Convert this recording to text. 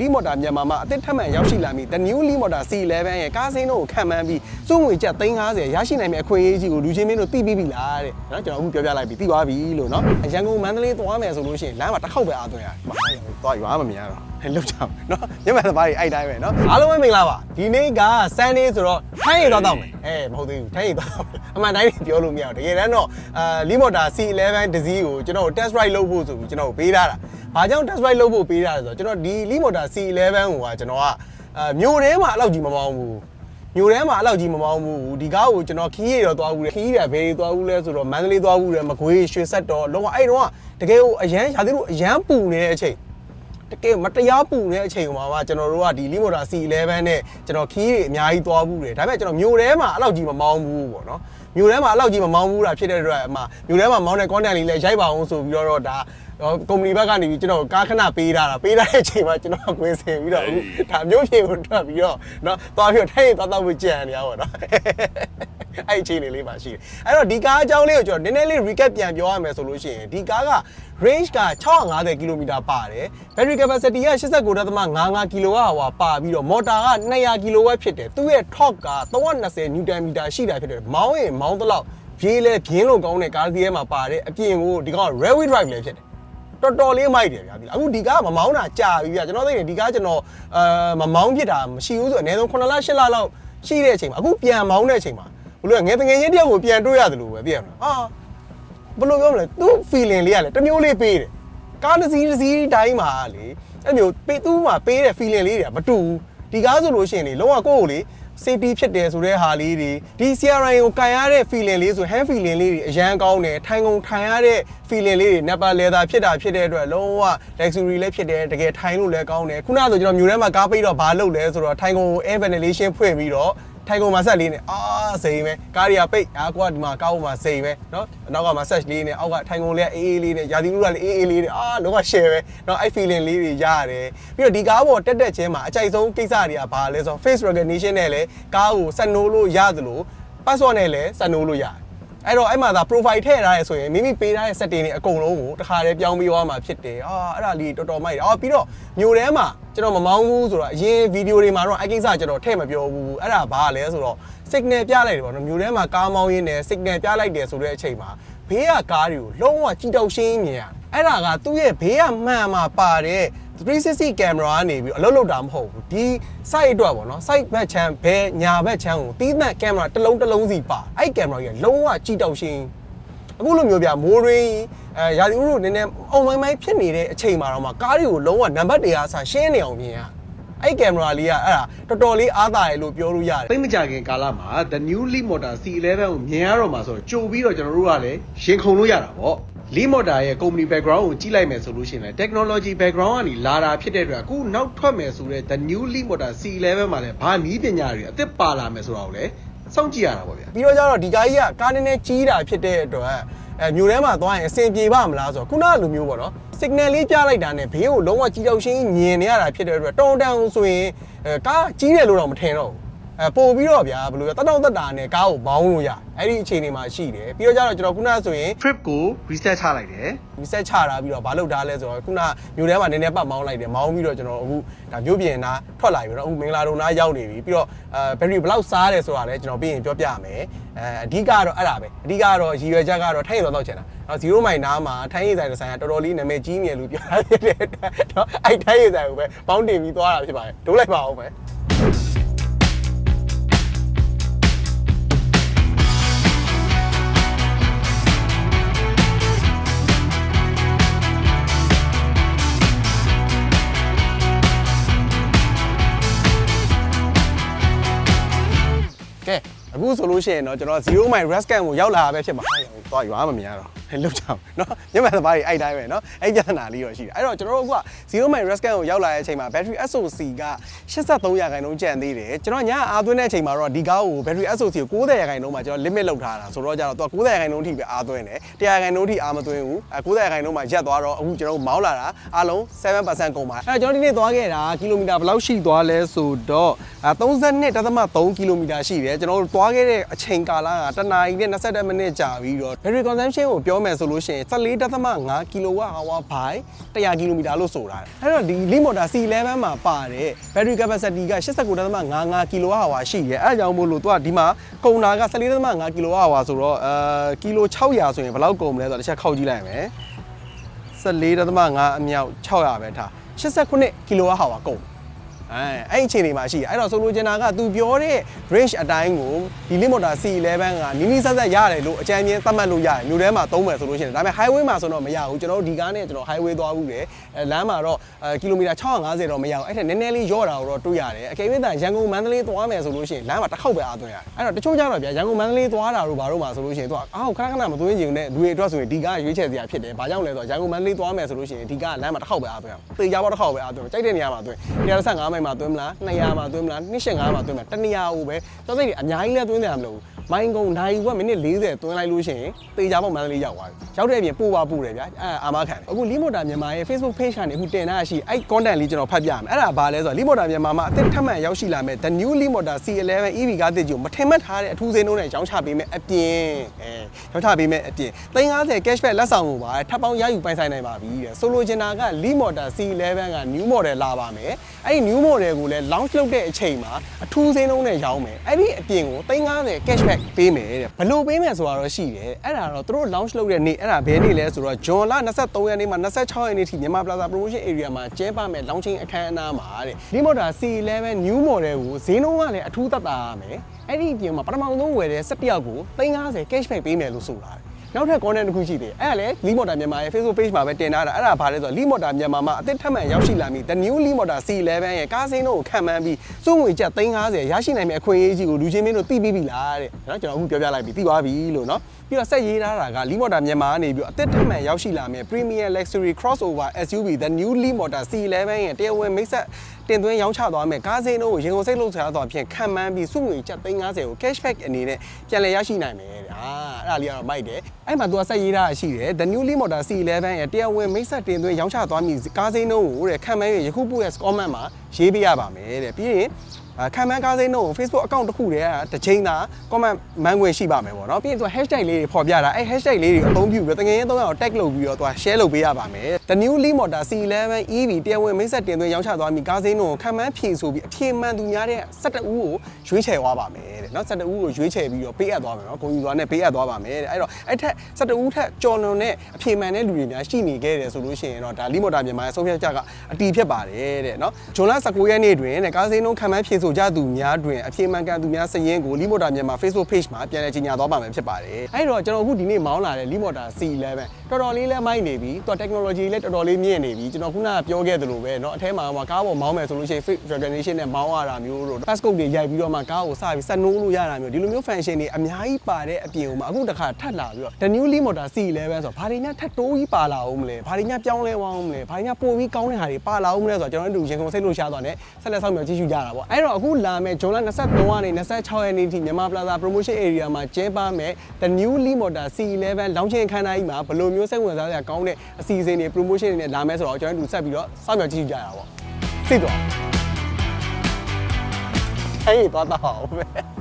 လီမော်တာမြန်မာမှာအသစ်ထပ်မံရောက်ရှိလာမည့် The New Lee Motor C11 ရဲ့ကားစိမ်းတို့ကိုခံမှန်းပြီးစုငွေကျပ်350ရရှိနိုင်မယ့်အခွင့်အရေးကြီးကိုလူချင်းမင်းတို့သိပြီးပြီလားတဲ့နော်ကျွန်တော်အခုပြောပြလိုက်ပြီသိသွားပြီလို့နော်ရန်ကုန်မန္တလေးသွားမယ်ဆိုလို့ရှိရင်လမ်းမှာတစ်ခေါက်ပဲအားသွင်းရတယ်မအားရဘူးသွားရွာမမြင်ရတော့ဟဲ့ လောက်ချောင်းနော်ညမသမားကြီးအဲ့တိုင်းပဲနော်အားလုံးပဲမင်္ဂလာပါဒီနေ့က Sunday ဆိုတော့ထိုင်းရီသွားတော့မယ်အဲမဟုတ်သေးဘူးထိုင်းရီသွားတော့မယ်အမှန်တိုင်းပြောလို့မရဘူးတကယ်တမ်းတော့အာလီမော်တာ C11 တစည်းကိုကျွန်တော် test ride လုပ်ဖို့ဆိုပြီးကျွန်တော်ပေးထားတာဘာကြောင့် test ride လုပ်ဖို့ပေးထားလဲဆိုတော့ကျွန်တော်ဒီလီမော်တာ C11 ကိုကကျွန်တော်ကအာမြို့ထဲမှာအဲ့လောက်ကြီးမမောင်းဘူးမြို့ထဲမှာအဲ့လောက်ကြီးမမောင်းဘူးဒီကားကိုကျွန်တော်ခီးရတော့သွားဘူးလေခီးရဘယ်သွားဘူးလဲဆိုတော့မန္တလေးသွားဘူးလေမကွေးရွှေဆက်တော်လုံးဝအဲ့တော့တကယ်ကိုအရန်ရာသီလို့အရန်ပူနေတဲ့အချိန် တကယ်မတရားပူနေတဲ့အချိန်မှာမှကျွန်တော်တို့ကဒီ Limoda C11 နဲ့ကျွန်တော်ခီးတွေအများကြီးသွားဘူးတယ်ဒါပေမဲ့ကျွန်တော်မြို့ထဲမှာအဲ့လောက်ကြီးမမောင်းဘူးပေါ့နော်မြို့ထဲမှာအဲ့လောက်ကြီးမမောင်းဘူးတာဖြစ်တဲ့အတွက်အမှမြို့ထဲမှာမောင်းတဲ့ content လေးလည်းရိုက်ပါအောင်ဆိုပြီးတော့ဒါ ကုမ္ပဏီဘက်ကနေပြီးကျွန်တော်ကားခဏပေးထားတာပေးထားတဲ့အချိန်မှာကျွန်တော်ကွင်းစင်ပြီးတော့အခုဒါမျိုးပြေကိုထွက်ပြီးတော့เนาะသွားပြီးတော့ထိုင်သွားတော့ကြံနေရပါတော့အဲ့အချိန်လေးလေးပါရှိတယ်အဲ့တော့ဒီကားအကြောင်းလေးကိုကျွန်တော်နည်းနည်းလေး recap ပြန်ပြောရမယ်ဆိုလို့ရှိရင်ဒီကားက range က650 km ပါတယ် battery capacity က89.55 kW ဟွာပါပြီးတော့ motor က200 kW ဖြစ်တယ်သူ့ရဲ့ torque က320 Nm ရှိတာဖြစ်တယ်မောင်းရင်မောင်းသလောက်ပြေးလဲပြင်းလို့ကောင်းတဲ့ကားစီးထဲမှာပါတဲ့အပြင်ကိုဒီကောင် railway drive လည်းဖြစ်တယ် တော်တော်လေးမိုက်တယ်ဗျာဒီအခုဒီကားမမောင်းတာကြာပြီဗျာကျွန်တော်သိတယ်ဒီကားကျွန်တော်အာမမောင်းဖြစ်တာမရှိဘူးဆိုအနည်းဆုံး9လ10လလောက်ရှိတဲ့အချိန်မှာအခုပြန်မောင်းတဲ့အချိန်မှာဘလို့ငယ်တငယ်ချင်းတယောက်ကိုပြန်တွေ့ရတယ်လို့ပဲသိရမလားအာဘလို့ပြောမလဲသူ့ feeling လေးကလည်းတစ်မျိုးလေးပေးတယ်ကားတစ်စီးတစ်စီးတိုင်းမှာလေအဲ့မျိုးပေးသူ့မှာပေးတဲ့ feeling လေးတွေကမတူဘူးဒီကားဆိုလို့ရှိရင်လေလုံးဝကိုယ့်ကိုလေ safety ဖြစ်တယ်ဆိုတဲ့ဟာလေးတွေဒီ CRI ကိုကန်ရတဲ့ feeling လေးဆို hand feeling လေးတွေအရန်ကောင်းတယ်ထိုင်ကုန်ထိုင်ရတဲ့ feeling လေးတွေ napper leather ဖြစ်တာဖြစ်တဲ့အတွက်လုံးဝ luxury လည်းဖြစ်တယ်တကယ်ထိုင်လို့လည်းကောင်းတယ်ခုနကဆိုကျွန်တော်မြို့ထဲမှာကားပိတ်တော့ဘာလုပ်လဲဆိုတော့ထိုင်ကုန် air ventilation ဖွင့်ပြီးတော့ ထိုင်ကုန်မှာဆက်လေးနဲ့အာစိန်ပဲကားတွေကပိတ်အာကွာဒီမှာကားပေါ်မှာစိန်ပဲเนาะအနောက်ကမှာဆက်လေးနဲ့အောက်ကထိုင်ကုန်လေးအေးအေးလေးနဲ့ရာသီဥတုကလည်းအေးအေးလေးနဲ့အာလုံးဝ share ပဲเนาะအဲ့ feeling လေးတွေရတယ်ပြီးတော့ဒီကားပေါ်တက်တက်ချင်းမှာအကြိုက်ဆုံးကိစ္စတွေကဘာလဲဆိုတော့ face recognition နဲ့လည်းကားကိုဆက်နိုးလို့ရသလို password နဲ့လည်းဆက်နိုးလို့ရတယ် အဲ့တော့အဲ့မှာသာ profile ထည့်ထားရဲဆိုရင်မိမိပေးထားတဲ့ setting တွေအကုန်လုံးကိုတစ်ခါတည်းပြောင်းပြီးသွားမှာဖြစ်တယ်အာအဲ့ဒါလေးတော်တော်မိုက်တယ်အော်ပြီးတော့မျိုးထဲမှာကျွန်တော်မမောင်းဘူးဆိုတော့အရင်ဗီဒီယိုတွေမှာတော့အဲ့ကိစ္စကျွန်တော်ထည့်မပြောဘူးအဲ့ဒါဘာလဲဆိုတော့ signal ပြလိုက်တယ်ပေါ့နော်မျိုးထဲမှာကားမောင်းရင်းနဲ့ signal ပြလိုက်တယ်ဆိုတဲ့အချိန်မှာဘေးကကားတွေကိုလုံးဝကြည်တောက်ရှင်းမြင်ရအဲ့ဒါကသူ့ရဲ့ဘေးကမှန်မှာပါတဲ့ 360 camera ကနေပြီးအလုပ်လုပ်တာမဟုတ်ဘူးဒီ site အတွက်ပေါ့နော် site ဘက်ချမ်းဘယ်ညာဘက်ချမ်းကိုတီးသန့် camera တစ်လုံးတစ်လုံးစီပါအဲ့ camera ကြီးကလုံးဝကြည်တောက်ရှင်းအခုလိုမျိုးပြမိုးရင်းအဲရာသီဥတုနည်းနည်းအုံမိုင်းမိုင်းဖြစ်နေတဲ့အချိန်မှာတော့မှကားတွေကိုလုံးဝနံပါတ်တွေအားဆရှင်းနေအောင်မြင်ရအဲ့ကင်မရာလေးကအဲ့ဒါတော်တော်လေးအားသာတယ်လို့ပြောလို့ရတယ်သိမကြခင်ကာလမှာ The New Leap Motor C11 ကိုမြင်ရတော့မှာဆိုတော့ကြိုပြီးတော့ကျွန်တော်တို့ကလည်းရင်ခုန်လို့ရတာပေါ့ Leap Motor ရဲ့ company background ကိုကြည့်လိုက်မယ်ဆိုလို့ရှိရင်လည်း technology background ကနေလာတာဖြစ်တဲ့အတွက်အခုနောက်ထွက်မယ်ဆိုတဲ့ The New Leap Motor C11 မှာလည်းဘာနည်းပညာတွေအသစ်ပါလာမယ်ဆိုတာကိုလည်းစောင့်ကြည့်ရတာပေါ့ဗျာပြီးတော့ကျတော့ဒီကားကြီးကကားနည်းနည်းကြီးတာဖြစ်တဲ့အတွက်အဲမြို့ထဲမှာသွားရင်အဆင်ပြေပါမလားဆိုတော့ခုနကလိုမျိုးပေါ့နော် signal လေးပြလိုက်တာနဲ့ဘေးကိုလုံးဝကြီးတော့ရှင်းမြင်နေရတာဖြစ်တဲ့အတွက်တုံတန်ဆိုရင်အဲကားကြီးတယ်လို့တော့မထင်တော့ဘူး အဲပို့ပြီးတော့ဗျာဘယ်လိုလဲတတောင့်တက်တာနဲ့ကားကိုမောင်းလို့ရအဲ့ဒီအခြေအနေမှာရှိတယ်ပြီးတော့ကျတော့ကျွန်တော်ခုနဆိုရင် trip ကို reset ချလိုက်တယ် reset ချတာပြီးတော့ဘာလုပ်တာလဲဆိုတော့ခုနမြို့ထဲမှာနည်းနည်းပတ်မောင်းလိုက်တယ်မောင်းပြီးတော့ကျွန်တော်အခုဒါမြို့ပြင်နာထွက်လာပြီတော့အခုမင်္ဂလာတုံနာရောက်နေပြီပြီးတော့အဲ battery ဘယ်လောက်စားတယ်ဆိုတာလည်းကျွန်တော်ပြီးရင်ပြောပြမယ်အဲအဓိကတော့အဲ့ဒါပဲအဓိကတော့ရည်ရွယ်ချက်ကတော့ထိုင်ရတော့ချင်တာနော်0မိုင်နားမှာထိုင်းရည်ဆိုင်ဆိုင်ကတော်တော်လေးနာမည်ကြီးနေလို့ပြောတာဖြစ်တဲ့အတွက်နော်အဲ့ထိုင်းရည်ဆိုင်ကိုပဲပေါင်းတင်ပြီးသွားတာဖြစ်ပါတယ်ဒိုးလိုက်ပါအောင်ပဲ အခုဆိုလို့ရှိရင်တော့ကျွန်တော်0 mile rest camp ကိုရောက်လာတာပဲဖြစ်မှာ။သွားရွာမမြင်ရတော့ လောက်ချောင်းเนาะညမသမားကြီးအဲ့တိုင်းပဲเนาะအဲ့ပြဿနာလေးတော့ရှိတယ်။အဲ့တော့ကျွန်တော်တို့က0 mile rest camp ကိုရောက်လာတဲ့အချိန်မှာ battery SOC က83ရာခိုင်နှုန်းကျန်သေးတယ်။ကျွန်တော်ညအားသွင်းတဲ့အချိန်မှာတော့ဒီကားကို battery SOC ကို90ရာခိုင်နှုန်းမှာကျွန်တော် limit လောက်ထားတာဆိုတော့ကျတော့သူက90ရာခိုင်နှုန်းထိပဲအားသွင်းတယ်။100ရာခိုင်နှုန်းထိအားမသွင်းဘူး။အဲ90ရာခိုင်နှုန်းမှာရက်သွားတော့အခုကျွန်တော်မောင်းလာတာအားလုံး7%ကုန်ပါ။အဲ့တော့ကျွန်တော်ဒီနေ့သွားခဲ့တာကီလိုမီတာဘယ်လောက်ရှိသွားလဲဆိုတော့အဲ32.3ကီလိုမီတာရှိတယ်ကျွန်တော်တို့သွားခဲ့တဲ့အချိန်ကာလကတနာရီနဲ့20မိနစ်ကြာပြီးတော့ battery consumption ကိုပြော ပြောမယ်ဆိုလို့ရှိရင်14.5 kWh by 100 km လို့ဆိုတာအဲ့တော့ဒီ lead motor C11 မှာပါတဲ့ battery capacity က89.55 kWh ရှိတယ်အဲ့ဒါကြောင့်မို့လို့သူကဒီမှာကုန်တာက14.5 kWh ဆိုတော့အဲကီလို600ဆိုရင်ဘယ်လောက်ကုန်မလဲဆိုတော့တစ်ချက်ခောက်ကြည့်လိုက်မယ်14.5အမြောက်600ပဲထား89 kWh ကုန် အဲအဲ့ဒီအချိန်တွေမှာရှိတယ်အဲ့တော့ဆိုလိုချင်တာကသူပြောတဲ့ range အတိုင်းကိုဒီ limit motor C11 ကနီးနီးဆက်ဆက်ရတယ်လို့အကြမ်းမြင်သတ်မှတ်လို့ရတယ်မြို့ထဲမှာသုံးမယ်ဆိုလို့ရှိရင်ဒါပေမဲ့ highway မှာဆိုတော့မရဘူးကျွန်တော်တို့ဒီကားနဲ့ကျွန်တော် highway သွားဘူးတယ်အဲလမ်းမှာတော့အဲကီလိုမီတာ650တော့မရဘူးအဲ့ထက်နည်းနည်းလေးရော့တာကိုတော့တွေ့ရတယ်အကယ်၍သာရန်ကုန်မန္တလေးသွားမယ်ဆိုလို့ရှိရင်လမ်းမှာတစ်ခေါက်ပဲအားသွင်းရတယ်အဲ့တော့တချို့ကြတော့ဗျာရန်ကုန်မန္တလေးသွားတာတို့ဘာတို့မှာဆိုလို့ရှိရင်သူကအော်ခဏခဏမသွင်းချင်တဲ့လူတွေအတွက်ဆိုရင်ဒီကားရွေးချယ်စရာဖြစ်တယ်ဘာကြောင့်လဲဆိုတော့ရန်ကုန်မန္တလေးသွားမယ်ဆိုလို့ရှိရင်ဒီကားလမ်းမှာတစ်ခေါက်ပဲအားသွင်းရအောင်သေချာပေါ့တစ်ခေါက်ပဲအားသွင်းကြိုက်တဲ့နေရာမှာသွင်း135မိုင်မှာသွင်းမလား200မှာသွင်းမလား285မှာသွင်းမလားတနေရာကိုပဲတော်သိအများကြီးလဲသွင်းတယ်မလို့ မိုင်းကုန်းနိုင်ကမိနစ်40သွင်းလိုက်လို့ရှိရင်သေချာပေါ့မန္တလေးရောက်သွားပြီရောက်တဲ့အပြင်ပို့ပါပို့တယ်ဗျာအဲအာမခံတယ်အခုလီမိုတာမြန်မာရဲ့ Facebook page ကနေအခုတင်ထားရှိအဲ့ content လေးကျွန်တော်ဖတ်ပြမယ်အဲ့ဒါဘာလဲဆိုတော့လီမိုတာမြန်မာမှာအသစ်ထပ်မံရောက်ရှိလာမဲ့ The New Limotor C11 EV ကားတစ်ကြီးကိုမထင်မှတ်ထားတဲ့အထူးစင်းလုံးနဲ့ရောင်းချပေးမယ်အပြင်အဲရောင်းချပေးမယ်အပြင်350 cashback လက်ဆောင်ကိုပါထပ်ပေါင်းရယူပိုင်ဆိုင်နိုင်ပါပြီတဲ့ဆိုလိုချင်တာက Limotor C11 က new model လာပါမယ်အဲ့ဒီ new model ကိုလည်း launch လုပ်တဲ့အချိန်မှာအထူးစင်းလုံးနဲ့ရောင်းမယ်အဲ့ဒီအပြင်ကို350 cashback ပေးမယ်တဲ့ဘလို့ပေးမယ်ဆိုတာတော့ရှိတယ်အဲ့ဒါတော့သူတို့ launch လုပ်တဲ့နေ့အဲ့ဒါဘယ်နေ့လဲဆိုတော့ဂျွန်လ23ရက်နေ့မှာ26ရက်နေ့ထိမြန်မာ Plaza Promotion Area မှာကျင်းပမယ် launching အခမ်းအနားမှာတဲ့ Limotor C11 new model ကိုဈေးနှုန်းကလည်းအထူးသက်သာရမယ်အဲ့ဒီအပြင်မှာပထမဆုံးဝယ်တဲ့17ယောက်ကို350 cashback ပေးမယ်လို့ဆိုတာတယ် နောက်ထပ် content တစ်ခုရှိသေးတယ်အဲ့ဒါလည်း Lee Motor မြန်မာရဲ့ Facebook page မှာပဲတင်ထားတာအဲ့ဒါဘာလဲဆိုတော့ Lee Motor မြန်မာမှာအသစ်ထပ်မံရောက်ရှိလာပြီ The New Lee Motor C11 ရဲ့ကားစိမ်းတို့ကိုခံမှန်းပြီးစုငွေကျပ်350ရရှိနိုင်မယ့်အခွင့်အရေးကြီးကိုလူချင်းမင်းတို့သိပြီးပြီလားတဲ့နော်ကျွန်တော်အခုပြောပြလိုက်ပြီသိသွားပြီလို့နော်ပြီးတော့ဆက်ရေးထားတာက Lee Motor မြန်မာကနေပြီးတော့အသစ်ထပ်မံရောက်ရှိလာမယ့် Premier Luxury Crossover SUV The New Lee Motor C11 ရဲ့တရားဝင်မိတ်ဆက် တင်သွင်းရောင်းချသွားမယ်ကားစိမ်းတို့ကိုရင်ကုန်စိတ်လို့ဆရာတော်အဖြစ်ခံမှန်းပြီးစုငွေကျပ်350ကို cashback အနေနဲ့ပြန်လည်ရရှိနိုင်မယ်တဲ့အာအဲ့ဒါလေးကတော့မိုက်တယ်အဲ့မှာသူကဆက်ရေးထားတာရှိတယ် The New Lee Motor C11 ရဲ့တရားဝင်မိတ်ဆက်တင်သွင်းရောင်းချသွားမည်ကားစိမ်းတို့ကိုတဲ့ခံမှန်းပြီးယခုပို့ရဲ့ comment မှာရေးပေးရပါမယ်တဲ့ပြီးရင်အခမ်းမန်းကားစိမ်းတို့ကို Facebook account တစ်ခုတည်းကတစ်ချိန်သာ comment မန်းခွင့်ရှိပါမယ်ပေါ့နော်ပြီးရင်သူက hashtag လေးတွေဖော်ပြတာအဲ hashtag လေးတွေအသုံးပြုပြီးတော့တကယ်ရင်သုံးရအောင် tag လုပ်ပြီးတော့သူက share လုပ်ပေးရပါမယ် The new Lee Motor C11 EV တရားဝင်မိတ်ဆက်တင်သွင်းရောင်းချသွားပြီကားစိမ်းတို့ကိုခံမှန်းဖြည့်ဆိုပြီးအဖြေမှန်သူများတဲ့17ဦးကိုရွေးချယ်သွားပါမယ်တဲ့နော်17ဦးကိုရွေးချယ်ပြီးတော့ပေးအပ်သွားမယ်နော်ဂုဏ်ယူသွားနဲ့ပေးအပ်သွားပါမယ်တဲ့အဲ့တော့အဲ့ထက်17ဦးထက်ကြော်လွန်တဲ့အဖြေမှန်တဲ့လူတွေများရှိနေခဲ့တယ်ဆိုလို့ရှိရင်တော့ဒါ Lee Motor မြန်မာရဲ့ဆုံးဖြတ်ချက်ကအတီးဖြစ်ပါတယ်တဲ့နော်ဂျွန်လ19ရက်နေ့တွင်တဲ့ကားစိမ်းတို့ခံမှန်းဖြည့်ဆိုကြသူများတွင်အဖြေမှန်ကန်သူများစည်ရင်းကို Lee Motor မြန်မာ Facebook page မှာပြန်လည်ကြေညာသွားပါမယ်ဖြစ်ပါတယ်အဲ့တော့ကျွန်တော်အခုဒီနေ့မောင်းလာတဲ့ Lee Motor C11 တော်တော်လေးလဲမိုက်နေပြီသူက technology လည်းတော်တော်လေးမြင့်နေပြီကျွန်တော်ခုနကပြောခဲ့သလိုပဲเนาะအထဲမှာဟိုကားပေါ်မောင်းမယ်ဆိုလို့ရှိရင် face recognition နဲ့မောင်းရတာမျိုးတို့ passcode တွေရိုက်ပြီးတော့မှကားကိုစပြီးဆက်နိုးလို့ရတာမျိုးဒီလိုမျိုး function တွေအများကြီးပါတဲ့အပြင်မှာအခုတစ်ခါထပ်လာပြီးတော့ The New Lee Motor C11 ဆိုတော့ဘာတွေများထပ်တိုးကြီးပါလာအောင်မလဲဘာတွေများပြောင်းလဲသွားအောင်မလဲဘာတွေများပိုပြီးကောင်းတဲ့ဟာတွေပါလာအောင်မလဲဆိုတော့ကျွန်တော်တို့ရင်ကုန်စိတ်လို့ရှား သွားတယ်ဆက်လက်ဆောင်မြောက်ကြည့်ရှုကြတာပေါ့အဲ့တော့အခုလာမယ့်ဂျွန်လ23ကနေ26ရက်နေ့ထိမြန်မာ Plaza Promotion Area မှာကျင်းပမယ် The New Lee Motor C11 လောင်းချင်ခန်းတိုင်းမှာဘယ်လိုမျိုးစိတ်ဝင်စားစရာကောင်းတဲ့အစီအစဉ်တွေ promotion တွေနဲ့လာမယ်ဆိုတော့ကျွန်တော်တို့ဆက်ပြီးတော့စောင့်မျှော်ကြည့်ကြရတာပေါ့စိတ်တော့အဲ့ဒီသွားတော့ပဲ